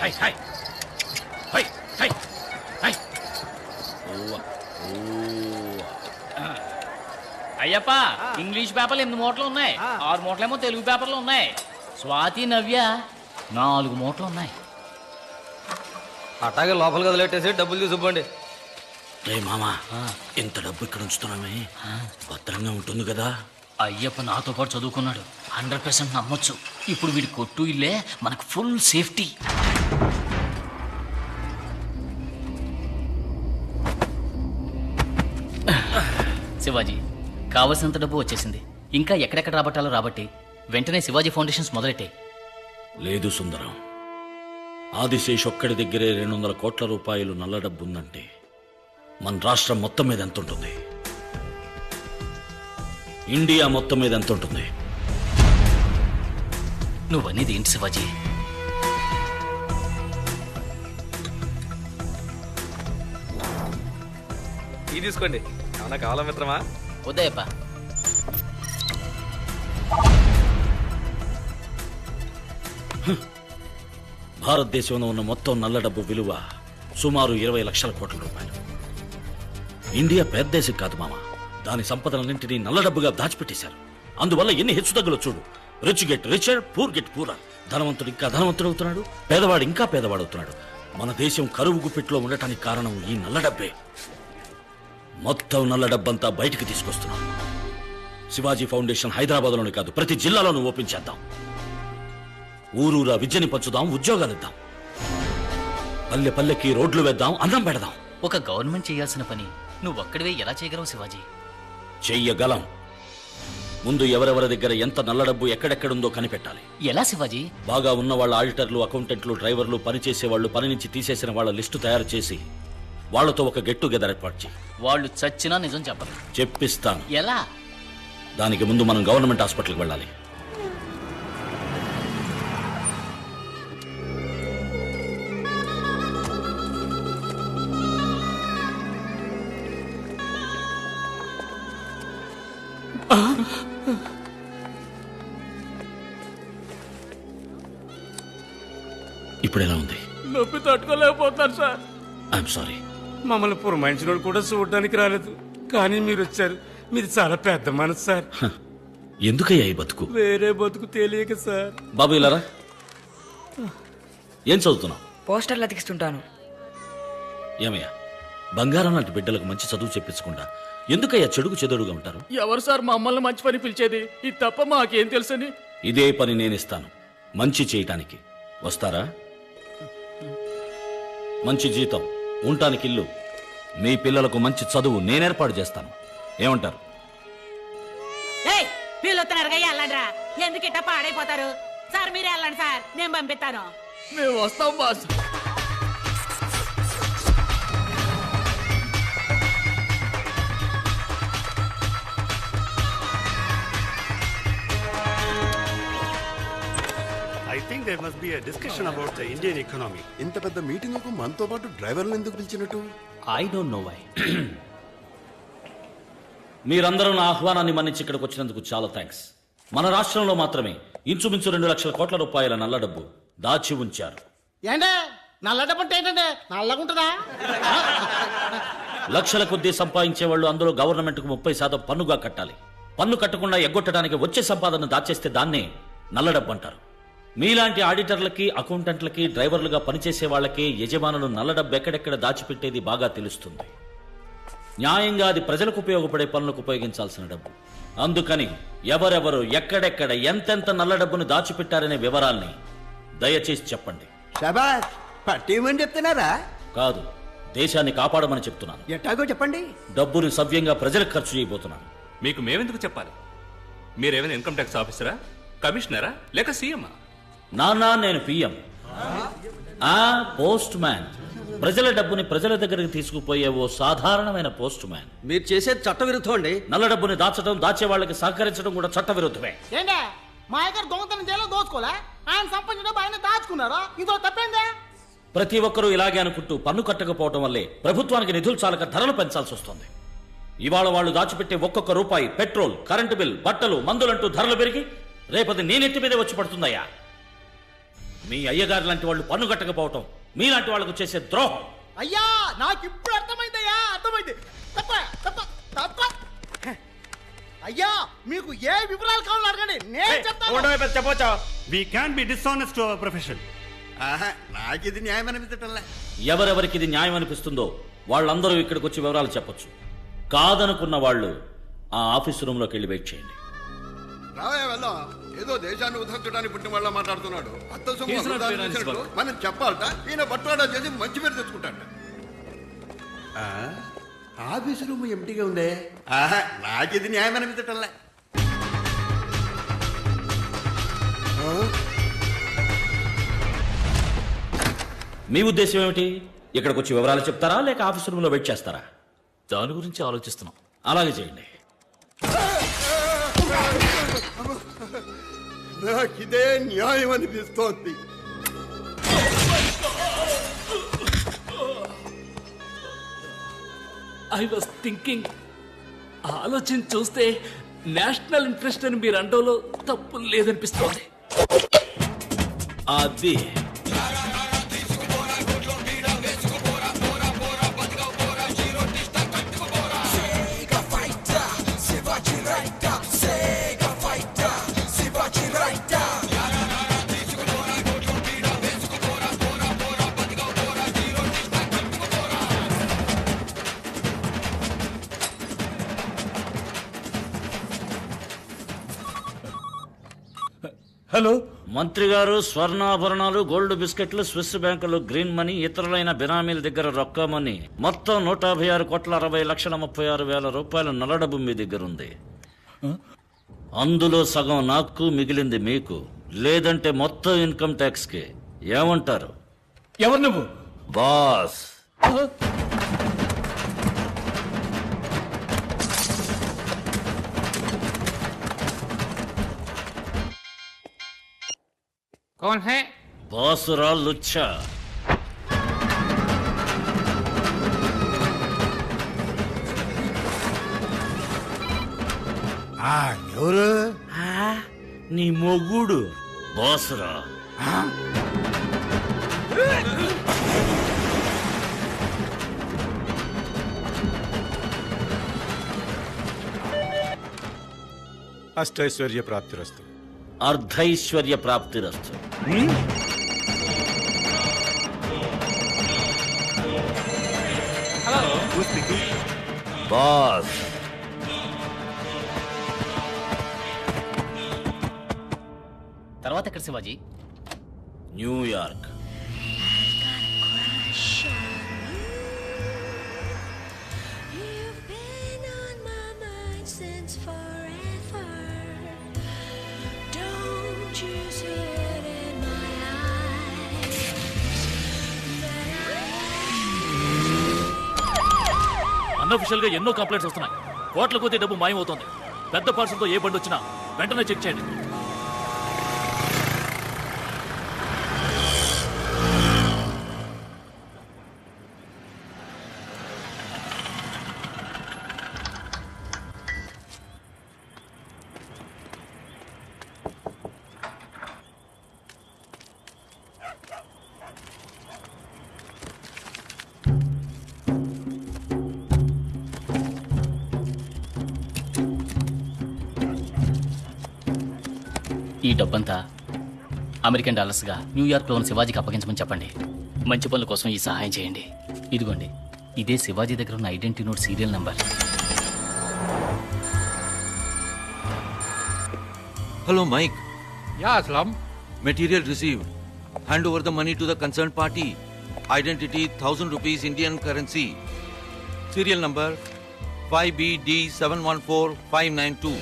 Hi hi hi hi hi ova ఓవా అయ్యప్ప ఇంగ్లీష్ పేపర్లు ఎనిమిది మూటలు ఉన్నాయి. ఆరు మూటలేమో తెలుగు పేపర్లు ఉన్నాయి. స్వాతి నవ్య నాలుగు మూటలు ఉన్నాయి. అట్లాగే లోపలికి వదిలేట్టేసి డబ్బులు తీసుకుపోండి. రే మామా ఇంత డబ్బు ఇక్కడ ఉంచుతున్నామే. భద్రంగా ఉంటుంది కదా. అయ్యప్ప నాతో పాటు చదువుకున్నాడు. హండ్రెడ్ పర్సెంట్ నమ్మొచ్చు. ఇప్పుడు వీడి కొట్టు ఇల్లే మనకు ఫుల్ సేఫ్టీ. శివాజీ కావలసినంత డబ్బు వచ్చేసింది. ఇంకా ఎక్కడెక్కడ రాబట్టాలో రాబట్టి వెంటనే శివాజీ ఫౌండేషన్స్ మొదలెట్టాయి లేదు సుందరం. ఆదిశేష్ ఒక్కడి దగ్గరే రెండు వందల కోట్ల రూపాయలు నల్ల డబ్బు ఉందంటే మన రాష్ట్రం మొత్తం మీద ఎంత ఉంటుంది ఇండియా మొత్తం మీద ఎంత ఉంటుంది నువ్వనేది ఏంటి శివాజీ? ఇది తీసుకోండి. ఏమన్నా కావాలా మిత్రమా? ఉదయప్ప భారతదేశంలో ఉన్న మొత్తం నల్ల డబ్బు విలువ సుమారు ఇరవై లక్షల కోట్ల రూపాయలు. ఇండియా పెద్ద దేశం కాదు మామ. దాని సంపదలన్నింటినీ నల్ల డబ్బుగా దాచిపెట్టేశారు. అందువల్ల ఎన్ని హెచ్చుతగ్గులు చూడు. Rich get richer poor get poor ధనవంతుడు ఇంకా ధనవంతుడు అవుతున్నాడు. పేదవాడు ఇంకా పేదవాడు అవుతున్నాడు. మన దేశం కరువు గుప్పిట్లో ఉండటానికి కారణం ఈ నల్ల డబ్బే. మొత్తం నల్ల డబ్బంతా బయటికి తీసుకొస్తున్నాం. శివాజీ ఫౌండేషన్ హైదరాబాద్లోనే కాదు ప్రతి జిల్లాలోనూ ఓపెన్ చేద్దాం. ఊరూరా విద్యని పంచుదాం ఉద్యోగాలు ఇద్దాం. పల్లె పల్లెకి రోడ్లు వేద్దాం అన్నం పెడదాం. ఒక గవర్నమెంట్ చేయాల్సిన పని. నువ్వు ఒక్కడివే ఎలా చేయగలవు శివాజీ? చెయ్యగలం. ముందు ఎవరెవరి దగ్గర ఎంత నల్ల డబ్బు ఎక్కడెక్కడుందో కనిపెట్టాలి. ఎలా శివాజీ? బాగా ఉన్న వాళ్ళ ఆడిటర్లు అకౌంటెంట్లు డ్రైవర్లు పనిచేసే వాళ్ళు పని నుంచి తీసేసిన వాళ్ళ లిస్టు తయారు చేసి వాళ్ళతో ఒక గెట్ టుగెదర్ ఏర్పాటు చేయి. వాళ్ళు చచ్చినా నిజం చెప్పరు. చెప్పిస్తాను. ఎలా? దానికి ముందు మనం గవర్నమెంట్ హాస్పిటల్కి వెళ్ళాలి. ఇప్పుడు ఎలా ఉంది? నొప్పి తట్టుకోలేకపోతున్నారు సార్. ఐఎమ్ సారీ మమ్మల్ని పురమాయించిన కూడా చూడడానికి రాలేదు. కానీ మీరు వచ్చారు మీది చాలా పెద్ద మనసు సార్. ఎందుకయ్యా ఈ బతుకు? వేరే బతుకు తెలియక సార్. బాబు ఇలారా? ఏం చదువుతున్నావు? పోస్టర్లు అతికిస్తుంటాను. ఏమయ్యా? బంగారం లాంటి బిడ్డలకు మంచి చదువు చెప్పించకుండా ఎందుకయ్యా చెడుకు చెదుడుగా ఉంటారు? ఎవరు సార్ మమ్మల్ని మంచి పని పిలిచేది? ఇది తప్ప మాకేం తెలుసని? ఇదే పని నేనిస్తాను మంచి చేయటానికి. వస్తారా? మంచి జీతం. ఉండటానికి ఇల్లు మీ పిల్లలకు మంచి చదువు నేనేర్పాటు చేస్తాను. ఏమంటారు? వెళ్ళండిరా. ఎందుకు ఇట్ట పాడైపోతారు? సార్ మీరే వెళ్ళండి సార్. నేను పంపిస్తాను. మేము వస్తాం boss. There must be a discussion about the Indian economy. ఇంత పెద్ద మీటింగ్ మనతో పాటు డ్రైవర్లు ఎందుకు పిలిచినట్టు? ఐ డోంట్ నో వై మీరందరూ నా ఆహ్వానాన్ని మన్నించి ఇక్కడికి వచ్చినందుకు చాలా థ్యాంక్స్ మన రాష్ట్రంలో మాత్రమే ఇంచుమించు రెండు లక్షల కోట్ల రూపాయల నల్ల డబ్బు దాచి ఉంచారు. ఏంటే? నల్ల డబ్బంటే ఏంటంటే? నల్లగుంటుందా? లక్షల కొద్దీ సంపాదించే వాళ్ళు అందులో గవర్నమెంట్కు ముప్పై శాతం పన్నుగా కట్టాలి. పన్ను కట్టకుండా ఎగ్గొట్టడానికి వచ్చే సంపాదన దాచేస్తే దాన్నే నల్ల డబ్బు అంటారు. మీలాంటి ఆడిటర్లకి అకౌంటెంట్లకి డ్రైవర్లుగా పనిచేసే వాళ్ళకి యజమానులు నల్ల డబ్బు ఎక్కడెక్కడ దాచిపెట్టేది బాగా తెలుస్తుంది. న్యాయంగా అది ప్రజలకు ఉపయోగపడే పనులకు ఉపయోగించాల్సిన డబ్బు. అందుకని ఎవరెవరు ఎక్కడెక్కడ ఎంతెంత నల్ల డబ్బును దాచిపెట్టారనే వివరాల్ని దయచేసి చెప్పండి. పట్టేమని చెప్తున్నారా? కాదు దేశాన్ని కాపాడమని చెప్తున్నాను. ఎట్టాగో చెప్పండి. డబ్బును సవ్యంగా ప్రజలకు ఖర్చు చేయబోతున్నాను. మీకు మేమెందుకు చెప్పాలి? మీరేమైనా ఇన్కమ్ ట్యాక్స్ ఆఫీసరా కమిషనరా లేక సీఎమా నానా నేను పిఎం. ఆ పోస్ట్ మ్యాన్ ప్రజల డబ్బుని ప్రజల దగ్గరికి తీసుకుపోయే ఓ సాధారణమైన పోస్ట్ మ్యాన్ మీరు చేసేది చట్ట విరుద్ధం అండి. నల్ల డబ్బుని దాచడం దాచే వాళ్ళకి సహకరించడం కూడా చట్ట విరుద్ధమే ఏంటే? మా దగ్గర దొంగతనం చేయాలో దోచుకోలే ఆయన సంపాదించిన డబ్బు ఆయన దాచుకున్నారా? ఇదో తప్పేందే? ప్రతి ఒక్కరూ ఇలాగే అనుకుంటూ పన్ను కట్టకపోవడం వల్లే ప్రభుత్వానికి నిధులు చాలక ధరలు పెంచాల్సి వస్తుంది. ఇవాళ వాళ్ళు దాచిపెట్టే ఒక్కొక్క రూపాయి పెట్రోల్ కరెంటు బిల్ బట్టలు మందులంటూ ధరలు పెరిగి రేపది నేనెత్తి మీదే వచ్చి పడుతుందయ్యా. మీ అయ్యగారు లాంటి వాళ్ళు పన్ను కట్టకపోవటం మీలాంటి వాళ్ళకు చేసే ద్రోహం. అయ్యా నాకు ఇప్పుడు అర్థమైందయ్యా అర్థమైంది. తప్ప తప్ప తప్ప. అయ్యా మీకు ఏ వివరాలు కావాలో అడగండి. నేను చెప్తాను. చెప్పొచ్చా? Can't be dishonest to our profession. ఆహా నాకు ఇది న్యాయం అనిపించటంలే ఎవరెవరికి ఇది న్యాయం అనిపిస్తుందో వాళ్ళందరూ ఇక్కడికి వచ్చి వివరాలు చెప్పొచ్చు. కాదనుకున్న వాళ్ళు ఆ ఆఫీస్ రూమ్లోకి వెళ్ళి వెయిట్ చేయండి. రావే వెళ్దాం. ఏదో దేశాన్ని ఉద్ధరించడానికి పుట్టిన వాళ్ళ మాట్లాడుతున్నాడు. అత్త సొమ్ము. మనం చెప్పాలట ఈయన బట్వాడా చేసి మంచి పేరు తెచ్చుకుంటాడ ఆఫీస్ రూమ్ ఎంటీగా ఉందే? ఆహా నాకు ఇది న్యాయం అనిపించటంలే మీ ఉద్దేశం ఏమిటి? ఇక్కడికి వచ్చి వివరాలు చెప్తారా లేక ఆఫీస్ రూమ్లో వెయిట్ చేస్తారా? దాని గురించి ఆలోచిస్తున్నాం. అలాగే చేయండి. నాకు ఇదే న్యాయం అనిపిస్తోంది. ఐ వాస్ థింకింగ్ ఆలోచన చూస్తే నేషనల్ ఇంట్రెస్ట్ అని మీరు అండంలో తప్పు లేదనిపిస్తోంది. అది హలో మంత్రి గారు స్వర్ణాభరణాలు గోల్డ్ బిస్కెట్లు స్విస్ బ్యాంకులు గ్రీన్ మనీ ఇతరులైన బినామీల దగ్గర రొక్కమని మొత్తం నూట యాభై ఆరు కోట్ల అరవై లక్షల ముప్పై ఆరు వేల రూపాయల నల్లడబ్బు మీ దగ్గర ఉంది అందులో సగం నాకు మిగిలింది మీకు. లేదంటే మొత్తం ఇన్కమ్ ట్యాక్స్కి ఏమంటారు? ఎవరు నువ్వు? బాస్. कौन है బాసురా లుచ్చా ఎవరు నీ మొగుడు బాసురా అష్టైశ్వర్య ప్రాప్తిరస్తు అర్ధైశ్వర్య ప్రాప్తిరస్తు బాస్ తర్వాత ఎక్కడ శివాజీ? న్యూయార్క్ అన్అఫిషియల్గా ఎన్నో కంప్లైంట్స్ వస్తున్నాయి. కోట్ల కొద్ది డబ్బు మాయమవుతోంది. పెద్ద పార్సల్తో ఏ బండి వచ్చినా వెంటనే చెక్ చేయండి. ఈ డబ్బంతా అమెరికన్ డాలర్స్గా న్యూయార్క్లో ఉన్న శివాజీకి అప్పగించమని చెప్పండి. మంచి పనుల కోసం ఈ సహాయం చేయండి. ఇదిగోండి ఇదే శివాజీ దగ్గర ఉన్న identity note serial number. Hello Mike. Yeah Aslam. Material receive hand over the money to the concern party. Identity thousand rupees Indian currency. Serial number five B D seven one four five nine two.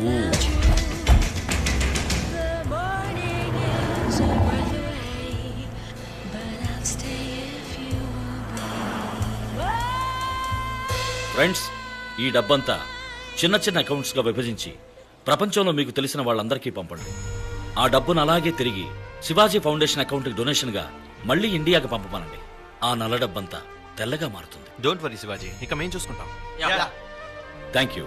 Friends ఈ డబ్బంతా చిన్న చిన్న అకౌంట్స్గా విభజించి ప్రపంచంలో మీకు తెలిసిన వాళ్ళందరికీ పంపండి. ఆ డబ్బును అలాగే తిరిగి శివాజీ ఫౌండేషన్ అకౌంట్కి డొనేషన్గా మళ్ళీ ఇండియాకి పంపమనండి. ఆ నల్ల డబ్బంతా తెల్లగా మారుతుంది. Don't worry Shivaji. ఇక మేము చూసుకుంటాం. Thank you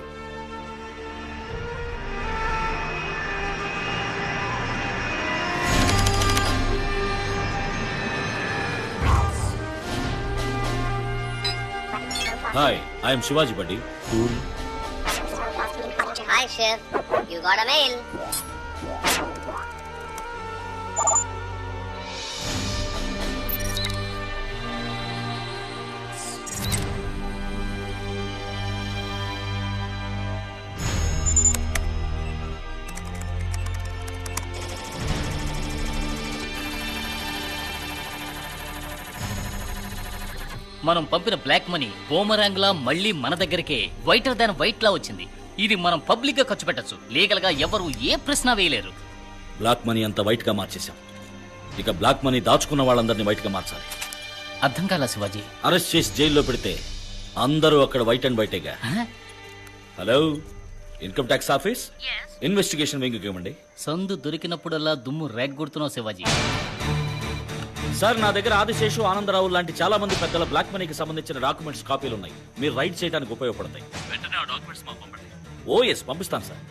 hi I'm Shivaji buddy cool Hi, Chef. You got a మనం పంపిన బ్లాక్ మనీ బోమరాంగ్ లా మళ్ళీ మన దగ్గరికే వైటర్ దాన్ వైట్ లా వచ్చింది. ఇది మనం పబ్లిక్గా ఖర్చు పెట్టచ్చు. లీగల్గా ఎవరు ఏ ప్రశ్న వేయలేరు. బ్లాక్ మనీ అంతా వైట్గా మార్చేశాం. ఇక బ్లాక్ మనీ దాచుకున్న వాళ్ళందరినీ వైట్గా మార్చాలి. అర్థం కాలా శివాజీ? అరెస్ట్ చేసి జైల్లో పెడితే అందరూ అక్కడ white and వైటేగా hello income tax office investigation wing ఇవ్వండి. సందు దొరికినప్పుడల్లా దుమ్ము రేగ్గొడుతున్నావు శివాజీ. సార్ నా దగ్గర ఆదిశేషు ఆనందరావు లాంటి చాలా మంది పెద్దల బ్లాక్ మనీకి సంబంధించిన డాక్యుమెంట్స్ కాపీలు ఉన్నాయి మీరు రైడ్ చేయడానికి ఉపయోగపడతాయి. వెంటనే ఆ డాక్యుమెంట్స్ మాకు పంపండి. ఓ ఎస్ పంపిస్తాను సార్.